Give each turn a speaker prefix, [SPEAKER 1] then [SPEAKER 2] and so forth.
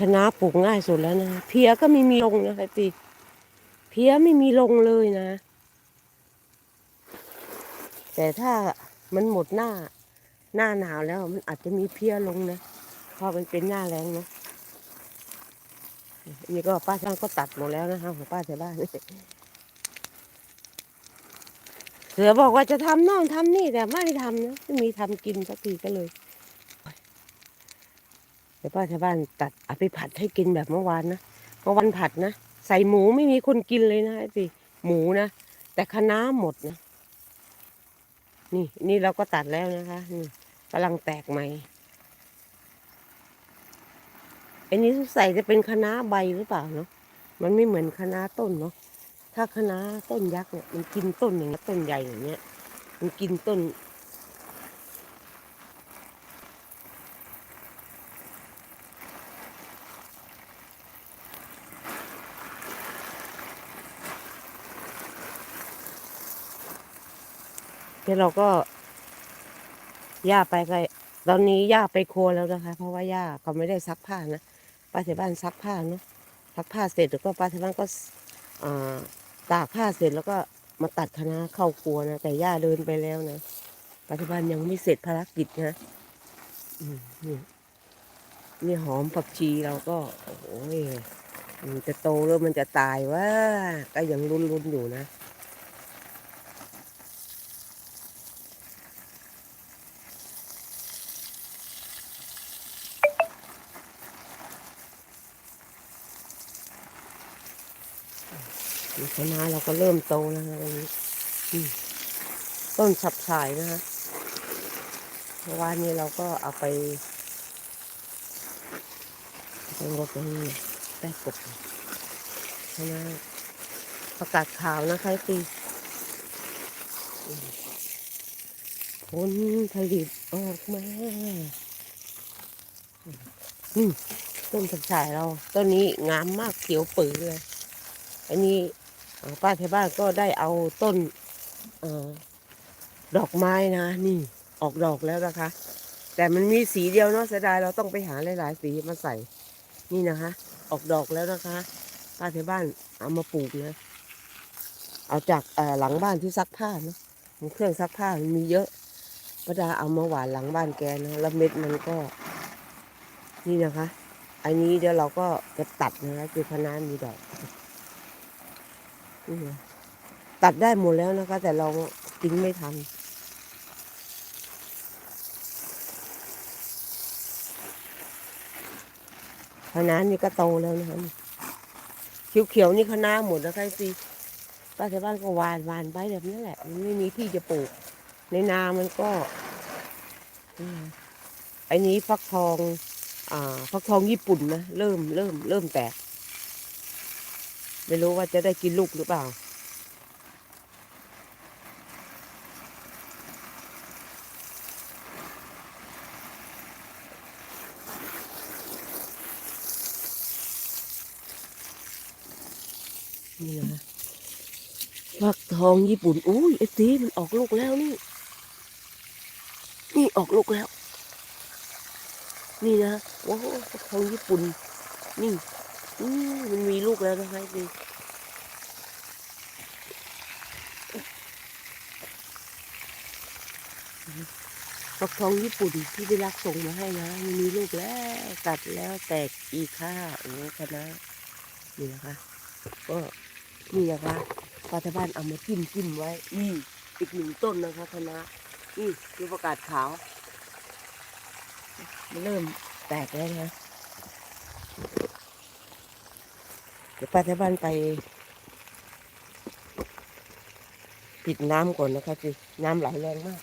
[SPEAKER 1] คะน้าปลูกง่ายสุดแล้วนะเพียก็ไม่มีลงนะคะตีเพียไม่มีลงเลยนะ แต่ถ้ามันหมดหน้าหน้าหนาวแล้วมันอาจจะมีเพียลงนะเพราะมันเป็นหน้าแรงนะนี่ก็ป้าช่างก็ตัดหมดแล้วนะคะของป้าแถวบ้านเสือบอกว่าจะทำน่นทำนี่แต่ไม่ได้ทำนะไม่มีทำกินสักทีก็เลย เดี๋ยวป้าชาวบ้านตัดเอาไปผัดให้กินแบบเมื่อวานนะเมื่อวันผัดนะใส่หมูไม่มีคนกินเลยนะไอ้สิหมูนะแต่คะน้าหมดนะ นี่นี่เราก็ตัดแล้วนะคะนี่กำลังแตกใหม่อันนี้ใส่จะเป็นคะน้าใบหรือเปล่าเนาะมันไม่เหมือนคะน้าต้นเนาะถ้าคะน้าต้นยักษ์เนี่ยมันกินต้นอย่างนี้ต้นใหญ่อย่างเนี้ย มันกินต้น ที่เราก็ย่าไปไปตอนนี้ย่าไปครัวแล้วนะคะ เพราะว่าย่าเขาไม่ได้ซักผ้านะป้าที่บ้านซักผ้าเนาะซักผ้าเสร็จแล้วก็ป้าที่บ้านก็ตากผ้าเสร็จแล้วก็มาตัดคณะเข้าครัวนะแต่ย่าเดินไปแล้วนะป้าที่บ้านยังไม่เสร็จภารกิจนะมนี่นี่หอมผักชีเราก็โอ้โหมันจะโตแล้วมันจะตายว่าก็ยังรุนๆอยู่นะ นี่คะน้าเราก็เริ่มโตแล้วนะตรงนี้ต้นฉับฉายนะคะเมื่อวานนี้เราก็เอาไปไปรดตรงนี้แป้กบคะประกาศข่าวนะคะตีผลผลิตออกมาต้นฉับฉายเรา ต้นนี้งามมากเขียวปื้อเลย อันนี้ ป้าที่บ้านก็ได้เอาต้นออดอกไม้นะนี่ออกดอกแล้วนะคะ แต่มันมีสีเดียวเนาะเสียดายเราต้องไปหาหลายๆสีมาใส่ นี่นะคะ ออกดอกแล้วนะคะ ป้าที่บ้านเอามาปลูกนะเอาจากหลังบ้านที่ซักผ้าเนาะเครื่องซักผ้ามันมีเยอะป้าดาเอามาหวานหลังบ้านแกนะแล้วเม็ดมันก็ นี่นะคะ อันนี้เดี๋ยวเราก็จะตัดนะคะคือคะน้ามีดอก ตัดได้หมดแล้วนะคะ แต่เราทิ้งไม่ทันคะน้านี่ก็โตแล้วนะคะเขียวๆนี่คะน้าหมดแล้วใค่ะสิป้าชาวบ้านก็หวานหวานไปแบบนี้แหละ มันไม่มีที่จะปลูก ในนามันก็อันนี้ฟักทอง อ่า ฟักทองญี่ปุ่นนะ เริ่มเริ่มเริ่มแตก ไม่รู้ว่าจะได้กินลูกหรือเปล่า นี่นะฟักทองญี่ปุ่น อุ้ยไอ้ตีมันออกลูกแล้วนี่ นี่ออกลูกแล้ว นี่นะโอ้ฟักทองญี่ปุ่น นี่ อืมมันมีลูกแล้วนะคะดีฟักทองญี่ปุ่นที่ได้รักส่งมาให้นะมันมีลูกแล้วตัดแล้วแตกอีค่าโอ้คณะนี่นะคะก็นี่นะคะป้าทบ้านเอามาจิ้มจิ้มไว้นี่อีกหนึ่งต้นนะคะคณะนี่คือประกาศขาวมันเริ่มแตกแล้วนะ ดี๋ยวป้าที่บ้านไป ปิดน้ำก่อนนะคะจีน้ำไหลแรงมาก